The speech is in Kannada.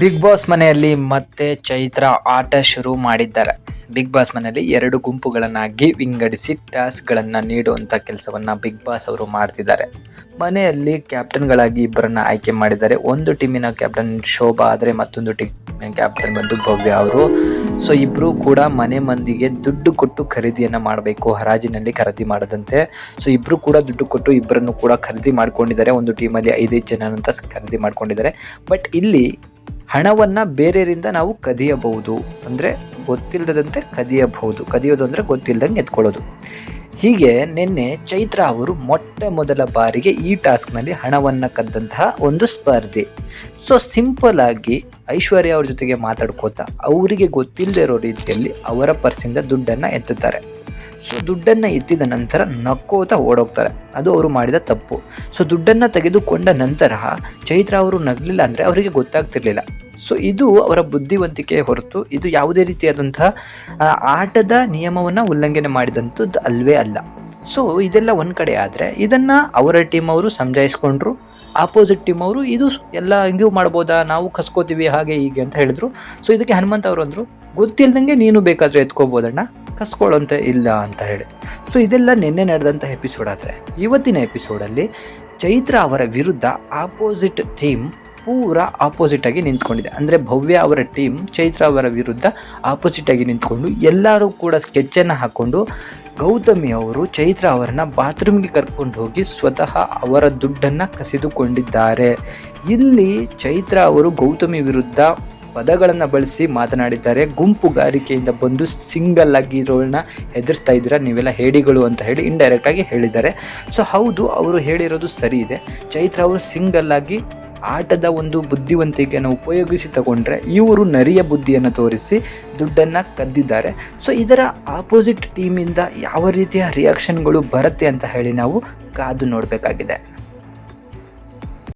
ಬಿಗ್ ಬಾಸ್ ಮನೆಯಲ್ಲಿ ಮತ್ತೆ ಚೈತ್ರ ಆಟ ಶುರು ಮಾಡಿದ್ದಾರೆ. ಬಿಗ್ ಬಾಸ್ ಮನೆಯಲ್ಲಿ ಎರಡು ಗುಂಪುಗಳನ್ನಾಗಿ ವಿಂಗಡಿಸಿ ಟಾಸ್ಕ್ಗಳನ್ನು ನೀಡುವಂಥ ಕೆಲಸವನ್ನು ಬಿಗ್ ಬಾಸ್ ಅವರು ಮಾಡ್ತಿದ್ದಾರೆ. ಮನೆಯಲ್ಲಿ ಕ್ಯಾಪ್ಟನ್ಗಳಾಗಿ ಇಬ್ಬರನ್ನ ಆಯ್ಕೆ ಮಾಡಿದ್ದಾರೆ. ಒಂದು ಟೀಮಿನ ಕ್ಯಾಪ್ಟನ್ ಶೋಭಾ ಆದರೆ ಮತ್ತೊಂದು ಟೀಮಿನ ಕ್ಯಾಪ್ಟನ್ ಬಂದು ಭವ್ಯ ಅವರು. ಸೊ ಇಬ್ಬರು ಕೂಡ ಮನೆ ಮಂದಿಗೆ ದುಡ್ಡು ಕೊಟ್ಟು ಖರೀದಿಯನ್ನು ಮಾಡಬೇಕು. ಹರಾಜಿನಲ್ಲಿ ಖರೀದಿ ಮಾಡದಂತೆ. ಸೊ ಇಬ್ಬರು ಕೂಡ ದುಡ್ಡು ಕೊಟ್ಟು ಇಬ್ಬರನ್ನು ಕೂಡ ಖರೀದಿ ಮಾಡ್ಕೊಂಡಿದ್ದಾರೆ. ಒಂದು ಟೀಮಲ್ಲಿ ಐದೈದು ಜನ ಅಂತ ಖರೀದಿ ಮಾಡ್ಕೊಂಡಿದ್ದಾರೆ. ಬಟ್ ಇಲ್ಲಿ ಹಣವನ್ನು ಬೇರೆಯರಿಂದ ನಾವು ಕದಿಯಬಹುದು. ಅಂದರೆ ಗೊತ್ತಿಲ್ಲದಂತೆ ಕದಿಯಬಹುದು. ಕದಿಯೋದು ಅಂದರೆ ಗೊತ್ತಿಲ್ಲದಂಗೆ ಎತ್ಕೊಳ್ಳೋದು. ಹೀಗೆ ನಿನ್ನೆ ಚೈತ್ರ ಅವರು ಮೊಟ್ಟ ಮೊದಲ ಬಾರಿಗೆ ಈ ಟಾಸ್ಕ್ನಲ್ಲಿ ಹಣವನ್ನು ಕದ್ದಂತಹ ಒಂದು ಸ್ಪರ್ಧೆ. ಸೊ ಸಿಂಪಲ್ ಆಗಿ ಐಶ್ವರ್ಯ ಅವ್ರ ಜೊತೆಗೆ ಮಾತಾಡ್ಕೋತಾ ಅವರಿಗೆ ಗೊತ್ತಿಲ್ಲದೆ ಇರೋ ರೀತಿಯಲ್ಲಿ ಅವರ ಪರ್ಸಿಂದ ದುಡ್ಡನ್ನು ಎತ್ತುತ್ತಾರೆ. ಸೊ ದುಡ್ಡನ್ನು ಎತ್ತಿದ ನಂತರ ನಕ್ಕೋತಾ ಓಡೋಗ್ತಾರೆ. ಅದು ಅವರು ಮಾಡಿದ ತಪ್ಪು. ಸೊ ದುಡ್ಡನ್ನು ತೆಗೆದುಕೊಂಡ ನಂತರ ಚೈತ್ರ ಅವರು ನಗಲಿಲ್ಲ ಅಂದರೆ ಅವರಿಗೆ ಗೊತ್ತಾಗ್ತಿರ್ಲಿಲ್ಲ. ಸೊ ಇದು ಅವರ ಬುದ್ಧಿವಂತಿಕೆ ಹೊರತು ಇದು ಯಾವುದೇ ರೀತಿಯಾದಂತಹ ಆಟದ ನಿಯಮವನ್ನು ಉಲ್ಲಂಘನೆ ಮಾಡಿದಂಥದ್ದು ಅಲ್ವೇ ಅಲ್ಲ. ಸೊ ಇದೆಲ್ಲ ಒಂದು ಕಡೆ ಆದರೆ ಇದನ್ನು ಅವರ ಟೀಮ್ ಅವರು ಸಮಜಾಯಿಸ್ಕೊಂಡ್ರು. ಆಪೋಸಿಟ್ ಟೀಮ್ ಅವರು ಇದು ಎಲ್ಲ ಹಿಂಗೂ ಮಾಡ್ಬೋದಾ? ನಾವು ಕಸ್ಕೋತೀವಿ ಹಾಗೆ ಹೀಗೆ ಅಂತ ಹೇಳಿದ್ರು. ಸೊ ಇದಕ್ಕೆ ಹನುಮಂತ ಅವರು ಅಂದರು, ಗೊತ್ತಿಲ್ದಂಗೆ ನೀನು ಬೇಕಾದರೆ ಎತ್ಕೋಬೋದಣ್ಣ. ಕಸ್ಕೊಳ್ಳೋಂತ ಇಲ್ಲ ಅಂತ ಹೇಳಿ. ಸೊ ಇದೆಲ್ಲ ನಿನ್ನೆ ನಡೆದಂಥ ಎಪಿಸೋಡ್ ಆದರೆ, ಇವತ್ತಿನ ಎಪಿಸೋಡಲ್ಲಿ ಚೈತ್ರ ಅವರ ವಿರುದ್ಧ ಆಪೋಸಿಟ್ ಟೀಮ್ ಪೂರ ಆಪೋಸಿಟ್ ಆಗಿ ನಿಂತ್ಕೊಂಡಿದೆ. ಅಂದರೆ ಭವ್ಯ ಅವರ ಟೀಮ್ ಚೈತ್ರ ಅವರ ವಿರುದ್ಧ ಆಪೋಸಿಟ್ ಆಗಿ ನಿಂತ್ಕೊಂಡು ಎಲ್ಲರೂ ಕೂಡ ಸ್ಕೆಚ್ಚನ್ನು ಹಾಕ್ಕೊಂಡು ಗೌತಮಿ ಅವರು, ಚೈತ್ರ ಅವರನ್ನ ಬಾತ್ರೂಮ್ಗೆ ಕರ್ಕೊಂಡು ಹೋಗಿ ಸ್ವತಃ ಅವರ ದುಡ್ಡನ್ನು ಕಸಿದುಕೊಂಡಿದ್ದಾರೆ. ಇಲ್ಲಿ ಚೈತ್ರ ಅವರು ಗೌತಮಿ ವಿರುದ್ಧ ಪದಗಳನ್ನು ಬಳಸಿ ಮಾತನಾಡಿದ್ದಾರೆ. ಗುಂಪುಗಾರಿಕೆಯಿಂದ ಬಂದು ಸಿಂಗಲ್ ಆಗಿರೋಳನ್ನ ಹೆದರ್ಸ್ತಾ ಇದ್ದೀರಾ ನೀವೆಲ್ಲ ಹೇಡಿಗಳು ಅಂತ ಹೇಳಿ ಇಂಡೈರೆಕ್ಟಾಗಿ ಹೇಳಿದ್ದಾರೆ. ಸೊ ಹೌದು, ಅವರು ಹೇಳಿರೋದು ಸರಿ ಇದೆ. ಚೈತ್ರ ಅವರು ಸಿಂಗಲ್ ಆಗಿ ಆಟದ ಒಂದು ಬುದ್ಧಿವಂತಿಕೆಯನ್ನು ಉಪಯೋಗಿಸಿ ತಗೊಂಡ್ರೆ ಇವರು ನರಿಯ ಬುದ್ಧಿಯನ್ನು ತೋರಿಸಿ ದುಡ್ಡನ್ನು ಕದ್ದಿದ್ದಾರೆ. ಸೊ ಇದರ ಆಪೋಸಿಟ್ ಟೀಮಿಂದ ಯಾವ ರೀತಿಯ ರಿಯಾಕ್ಷನ್ಗಳು ಬರುತ್ತೆ ಅಂತ ಹೇಳಿ ನಾವು ಕಾದು ನೋಡಬೇಕಾಗಿದೆ.